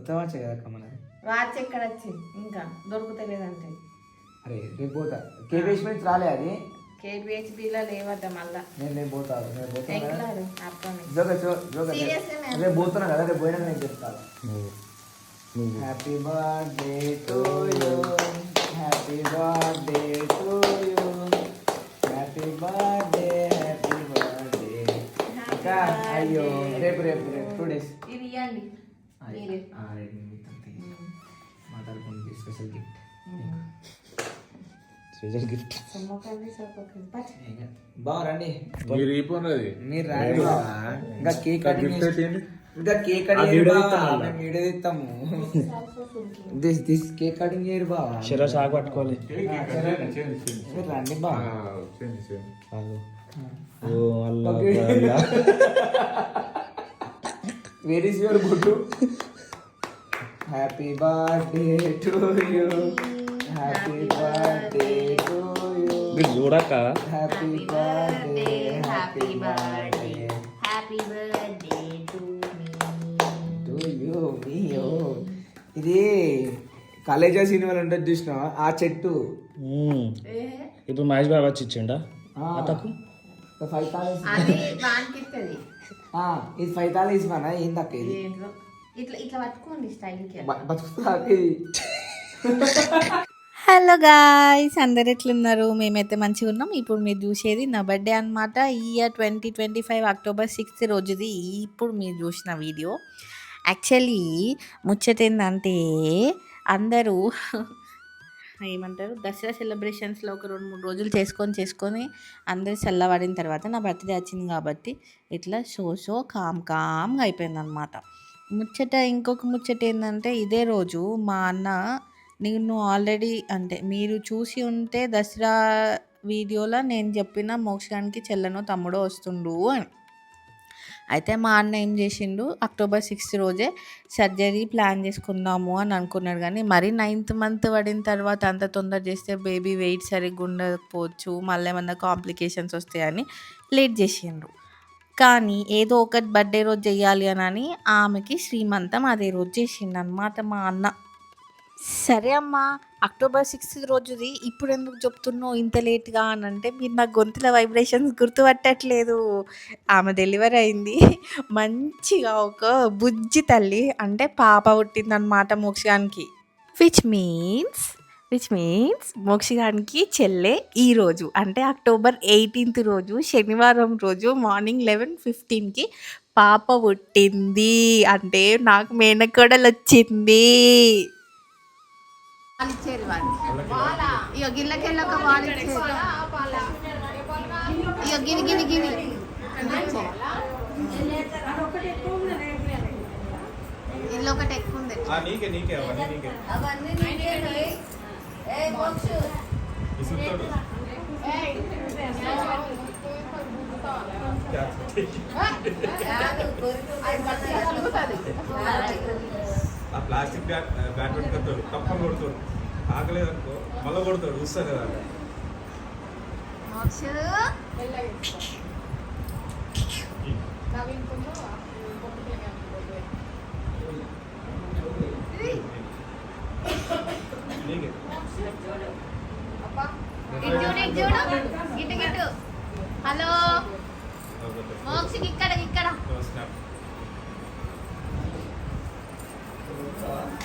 కొత్త వాచ్ కదా మనది వాచ్ ఎక్కడ వచ్చింది? ఇంకా దొరుకుతలేదంటే. అరే రేపు పోతా. కేబీఎస్ నుంచి రాలే అది? కేబిహెచ్బిలో లేవద్ద మళ్ళా? నేను రేపు పోతాను Serious గానే రేపు పోతున్నా కదా రేపు పోయినాక నేను చెప్తాను happy birthday to you happy birthday to you happy birthday happy birthday అయ్యో రేపు రేపు రేపు టూ డేస్ ఇది ఇవ్వండి మాట్లాడుకుంటే స్పెషల్ గిఫ్ట్ స్పెషల్ గిఫ్ట్ పచ్చ బాగురండి మీరు మీరు రాండి. ఇంకా కేక్ కటింగ్ గిఫ్ట్ ఇంకా cake cutting video తీస్తాము. This this cake cutting చేయరు బావా షెరా షాక్ పట్టుకోవాలి. రండి బావా ఆగు. ఓ అల్లా. వేర్ ఇస్ యువర్ గుడ్డు happy birthday to you happy birthday to you మీరు చూడక happy birthday happy birthday happy birthday to to you మీ ఇది కాలేజీ సినిమాలు ఉంటుంది చూసిన ఆ చెట్టు. ఇప్పుడు మహేష్ బాబు వచ్చి ఇచ్చిండా? ఫైవ్ తాలీస్ అది వానికి ఇస్తుంది ఇది ఫైవ్ తాలీస్ మన ఏం తక్కువ ఇది? ఏంటో ఇట్లా ఇట్లా పట్టుకోండి స్టైల్కి బ- బతుకుతా ఇది హలో గాయ్స్ అందరు ఎట్లున్నారు? మేమైతే మంచిగా ఉన్నాం. ఇప్పుడు మీరు చూసేది నా బర్త్డే అనమాట ఈ year twenty twenty five October sixth రోజుది. ఇప్పుడు మీరు చూసిన వీడియో యాక్చువల్లీ ముచ్చట ఏంటంటే అందరూ ఏమంటారు? దసరా సెలబ్రేషన్స్లో ఒక రెండు మూడు రోజులు చేసుకొని చేసుకొని అందరు చల్లబడిన తర్వాత నా బర్త్డే వచ్చింది కాబట్టి ఇట్లా షో షో కామ్ కామ్గా అయిపోయింది అనమాట ముచ్చట ఇంకొక ముచ్చట ఏంటంటే ఇదే రోజు మా అన్న నేను ఆల్రెడీ అంటే మీరు చూసి ఉంటే దసరా వీడియోలో నేను చెప్పిన మోక్షానికి చెల్లనో తమ్ముడో వస్తుండు అని. అయితే మా అన్న ఏం చేసిండు అక్టోబర్ సిక్స్త్ రోజే సర్జరీ ప్లాన్ చేసుకుందాము అని అనుకున్నాడు కానీ మరీ నైన్త్ మంత్ పడిన తర్వాత అంత తొందర చేస్తే బేబీ వెయిట్ సరిగ్గా ఉండకపోవచ్చు మళ్ళీ ఏమన్నా కాంప్లికేషన్స్ వస్తాయని లేట్ చేసిండ్రు కానీ ఏదో ఒకటి బర్త్డే రోజు చేయాలి అని అని ఆమెకి శ్రీమంతం అదే రోజు చేసిండు అనమాట మా అన్న. సరే అమ్మా. అక్టోబర్ సిక్స్త్ రోజుది ఇప్పుడు ఎందుకు చెప్తున్నావు ఇంత లేట్గా అని అంటే మీరు నా గొంతుల వైబ్రేషన్స్ గుర్తుపట్టట్లేదు. ఆమె డెలివరీ అయింది. మంచిగా ఒక బుజ్జి తల్లి అంటే పాప పుట్టిందనమాట మోక్షగానికి విచ్ మీన్స్ విచ్ మీన్స్ మోక్షగానికి చెల్లె ఈరోజు అంటే అక్టోబర్ ఎయిటీన్త్ రోజు శనివారం రోజు మార్నింగ్ లెవెన్ ఫిఫ్టీన్కి పాప పుట్టింది. అంటే నాకు మేనకోడలు వచ్చింది ఇచ్చేది వాళ్ళు. ఇక గిన్నెకెళ్ళి ఒక వాళ్ళు ఇచ్చేది. ఇక గిని గిని గిని. ఇల్లు ఒకటి ఎక్కువ ఉంది నీకే ఆ ప్లాస్టిక్ బ్యాట్ బ్యాట్ పెట్టుకుంటాడు తప్పని కొడతాడు ఆగలేదనుకో మళ్ళీ కొడతాడు చూస్తా కదా హలో. మోక్షకి ఇక్కడ ఇక్కడ. స్నాప్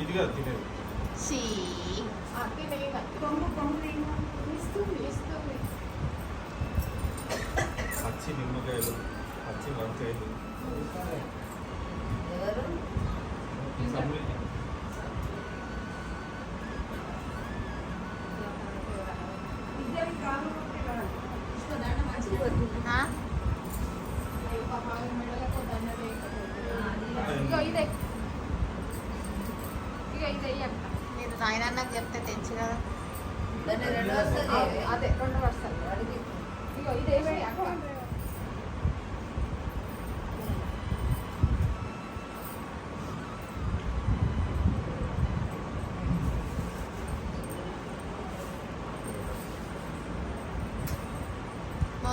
ఇది కాదు తినేది. షీ పచ్చి నిమ్మకాయలు పచ్చి వంకాయలు. సమృద్ధి. ఆ? మీరు నాయన నాకు చెప్తే తెచ్చు కదా అదే రెండు వరుసలు ఇగో ఇదే అక్క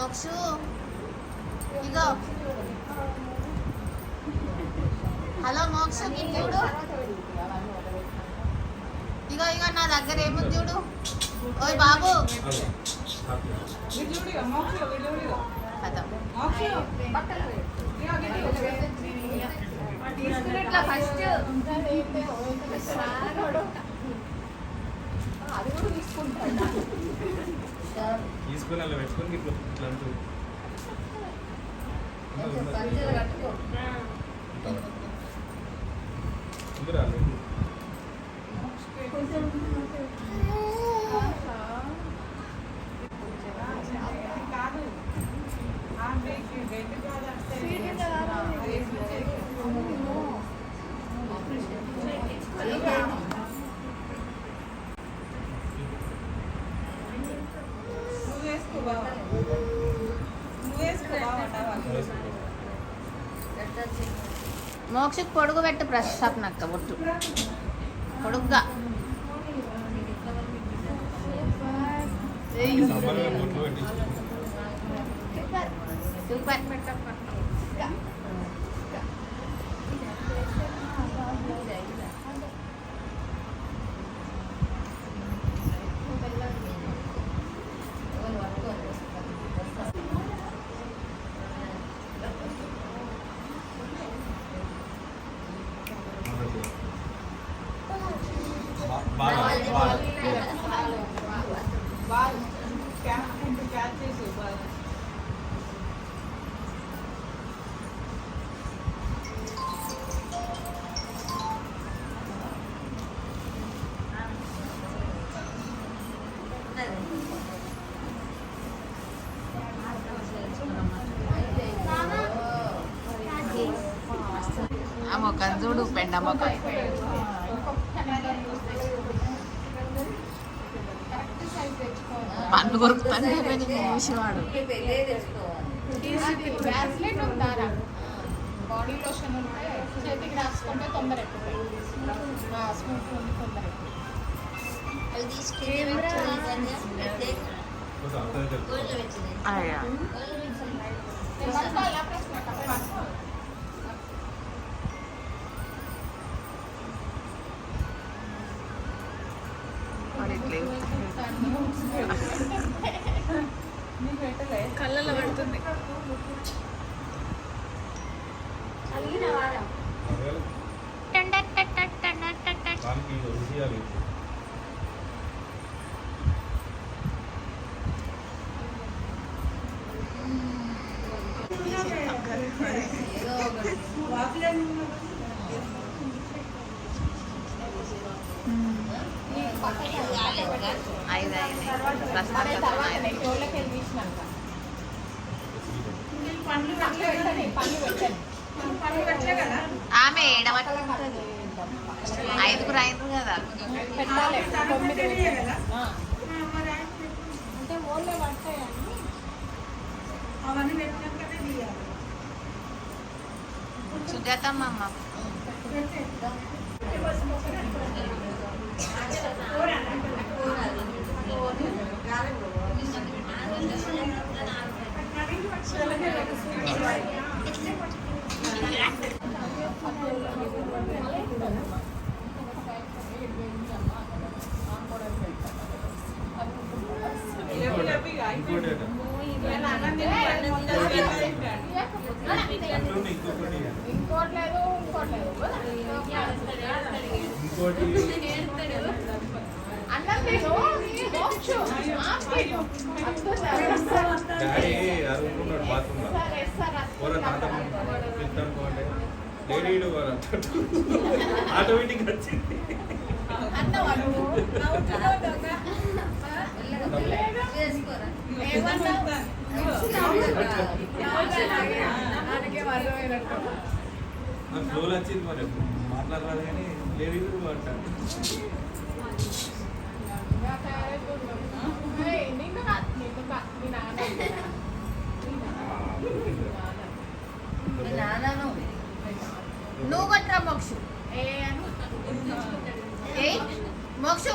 మోక్షు ఇగో హలో మోక్ష ఇటు చూడు ఇగో ఇగో నా దగ్గర ఏముంది చూడు ఓయ్ బాబు కథ ఇట్లా ఫస్ట్ తీసుకుని అలా పెట్టుకొని ఇట్లా ఇట్లా అంటూ ముందు మోక్షకు పొడుగు పెట్టు ప్రస్తాప్ నక్క బొట్టు పొడుగ్గా. పెట్టించుకున్నాం సూపర్. బాగా బాగా ఆ మొక్కను చూడు పెండ మొక్క పండ్లు కొరుకుతానే ఉందారా? బాడీ లోషన్ ఉంటే చేతికి రాసుకుంటే తొందర ఎక్కుతాయి స్మూత్ ఉంది తొందర ఎక్కుతాయి కొంచెం అంతా తెలుసు అయ్యా. ఇట్లే. కళ్ళల్లో పడుతుంది. దానికి రుచి అది ఐదు ఐదు అదే ప్రస్తుతం తర్వాత ఐదు నెక్స్ట్ రోజులకి వెళ్ళి తీసినాక పండ్లు పెట్టండి పండ్లు పెట్టండి పండ్లు పెట్టలే కదా ఆమె ఏడవట ఐదుగురు ఐదుగురు కదా. పెట్టాలి. తొమ్మిది ఆ. అంటే ఓన్లే పడతాయని సుజాతమ్మ అమ్మ. ఇంకోటి ఏట? ఇంకోటి ఇంకొకటి ఇంకోటి లేదు ఇంకోటి లేదు ఇంకోటి అన్నం తిను మోక్షు. ఆ, తిను. వస్తుందా? డాడీ అరుకున్నాడు బాత్రూమ్లో సరే, సరే, కూర తాత వస్తుందా? పిలుతాను పోండి లేడీడు ఆటోమేటిక్ వచ్చింది అన్నం అడుగు. అవుతున్నావు దొంగ. లేదు. ఏమన్నావు? ఆయనకే అర్థమైనట్టు. నాకు ఫ్లోలు వచ్చింది మరి మాట్లాడరాదు కానీ లేడీడు అంటారు. ఏయ్, నిన్ను కాదు, నిన్ను కాదు, మీ నాన్న. మీ నాన్న. నువ్వు కొట్టరా మోక్షు ఏ మోక్షు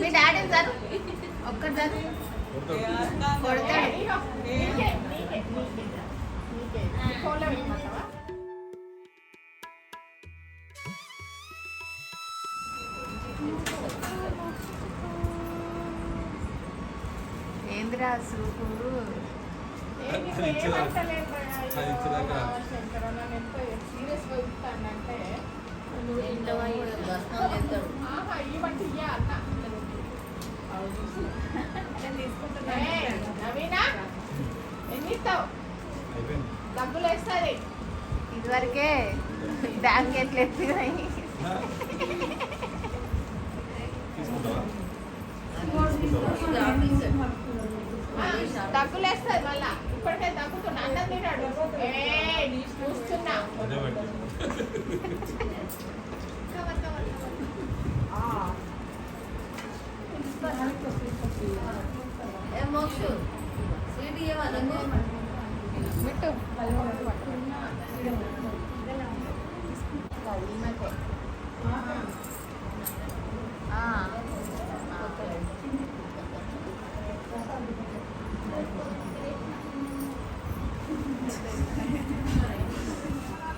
మీ డాడీ సార్ ఒక్కటి సార్ కొడతాడు నీకే, నీకే, సూపు అది ఇచ్చేదాకా. అది ఇచ్చేదాకా. డబ్బులు వేస్తుంది ఇదివరకే బ్యాంక్ ఎట్లా తీసుకుంటావా? డబ్బులు వేస్తుంది మళ్ళా. ఇప్పటికే దగ్గుతున్నా అన్నం తిన్నాడు. చూస్తున్నా. మోక్షు. స్వీట్ ఇవ్వాలి బిట్టు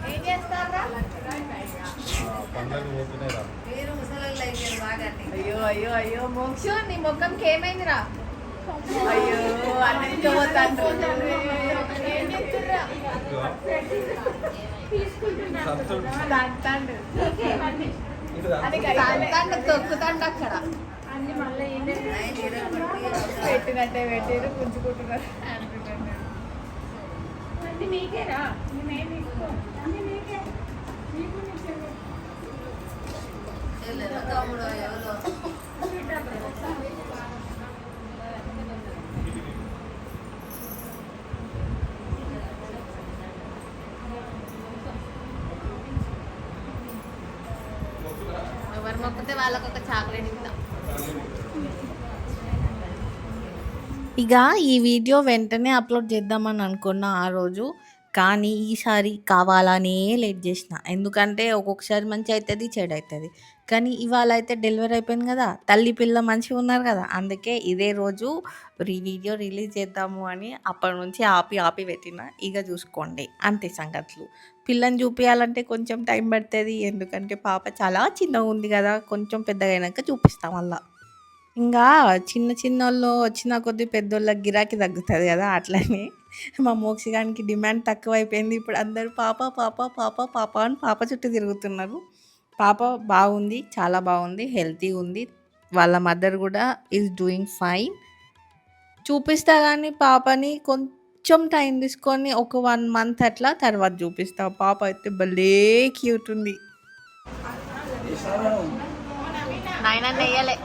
ఏం చేస్తారా పండగ పోతూనే రా మీరు ముసలోళ్ళు అయిపోయారు బాగా అయ్యో అయ్యో అయ్యో మోక్షు నీ ముఖంకి ఏమైందిరా అయ్యో అది తంతాండు తొక్కుతాండు అక్కడ. పెట్టినట్టే పెట్టారు పుంజుకుంటున్నారు. అన్ని తీసుకో. తమ్ముడు ఎవరో ఎవరు మొక్కితే వాళ్ళకి ఒక చాక్లెట్ ఇద్దాం. ఇక ఈ వీడియో వెంటనే అప్లోడ్ చేద్దామని అనుకున్నా ఆ రోజు కానీ ఈసారి కావాలనే లేట్ చేసిన. ఎందుకంటే ఒక్కొక్కసారి మంచి అవుతుంది చెడు అవుతుంది కానీ ఇవాళ అయితే డెలివరీ అయిపోయింది కదా తల్లి పిల్ల మంచిగా ఉన్నారు కదా అందుకే ఇదే రోజు ఈ వీడియో రిలీజ్ చేద్దాము అని అప్పటి నుంచి ఆపి ఆపి పెట్టిన. ఇక చూసుకోండి అంతే సంగతులు. పిల్లని చూపించాలంటే కొంచెం టైం పడుతుంది ఎందుకంటే పాప చాలా చిన్నగా ఉంది కదా కొంచెం పెద్దగా అయినాక చూపిస్తాం మళ్ళా. ఇంకా చిన్న చిన్న వాళ్ళు వచ్చిన కొద్దీ పెద్దోళ్ళకి గిరాకీ తగ్గుతుంది కదా అట్లనే. మా మోక్షగానికి డిమాండ్ తక్కువ అయిపోయింది ఇప్పుడు అందరూ పాప పాప పాప పాప అని పాప చుట్టూ తిరుగుతున్నారు. పాప బాగుంది చాలా బాగుంది హెల్తీ ఉంది. వాళ్ళ మదర్ కూడా ఈజ్ డూయింగ్ ఫైన్ చూపిస్తా కానీ పాపని కొంచెం టైం తీసుకొని ఒక వన్ మంత్ అట్లా తర్వాత చూపిస్తా. పాప అయితే భలే క్యూట్ ఉంది. నాయన నెయ్యలే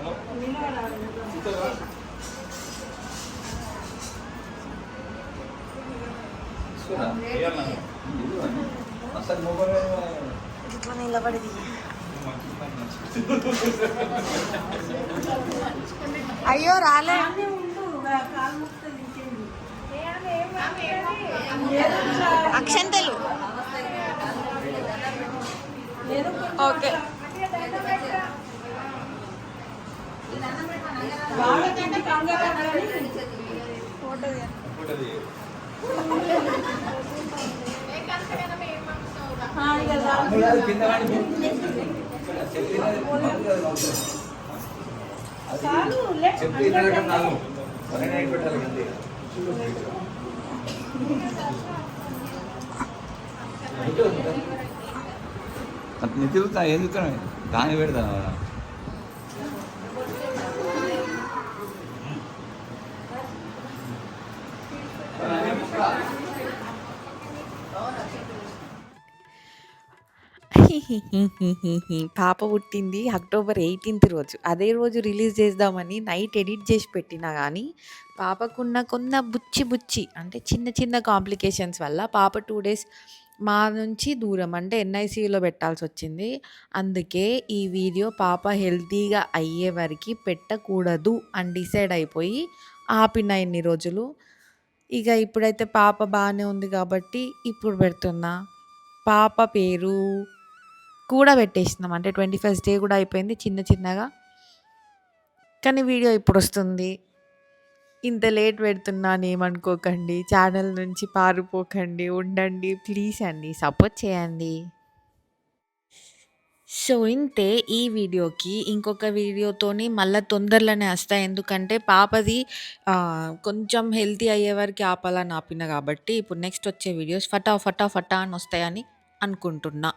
అయ్యో రాలే. అక్షంతలు. ఓకే. ఒకటి ఏ కనకనమే ఏం పంపుతావురా నేను తిరుగుతా దాన్ని పెడతాను పాప పుట్టింది అక్టోబర్ ఎయిటీన్త్ రోజు. అదే రోజు రిలీజ్ చేద్దామని నైట్ ఎడిట్ చేసి పెట్టినా కానీ పాపకున్న కొన్న బుచ్చి బుచ్చి అంటే చిన్న చిన్న కాంప్లికేషన్స్ వల్ల పాప టూ డేస్ మా నుంచి దూరం అంటే ఎన్ఐసీయూలో పెట్టాల్సి వచ్చింది. అందుకే ఈ వీడియో పాప హెల్తీగా అయ్యే వరకు పెట్టకూడదు అని డిసైడ్ అయిపోయి ఆపిన ఇన్ని రోజులు. ఇక ఇప్పుడైతే పాప బాగానే ఉంది కాబట్టి ఇప్పుడు పెడుతున్నా. పాప పేరు కూడా పెట్టేసినాం. అంటే ట్వంటీ ఫస్ట్ డే కూడా అయిపోయింది చిన్న చిన్నగా. కానీ వీడియో ఇప్పుడు వస్తుంది. ఇంత లేట్ పెడుతున్నాను ఏమనుకోకండి. ఛానల్ నుంచి పారిపోకండి. ఉండండి. ప్లీజ్ అండి. సపోర్ట్ చేయండి. సో ఇంతే ఈ వీడియోకి. ఇంకొక వీడియోతోని మళ్ళీ తొందరలోనే వస్తాయి ఎందుకంటే పాపది కొంచెం హెల్తీ అయ్యే వరకు ఆపాలని ఆపిన కాబట్టి ఇప్పుడు నెక్స్ట్ వచ్చే వీడియోస్ ఫటా ఫటా ఫటా అని వస్తాయని అనుకుంటున్నా.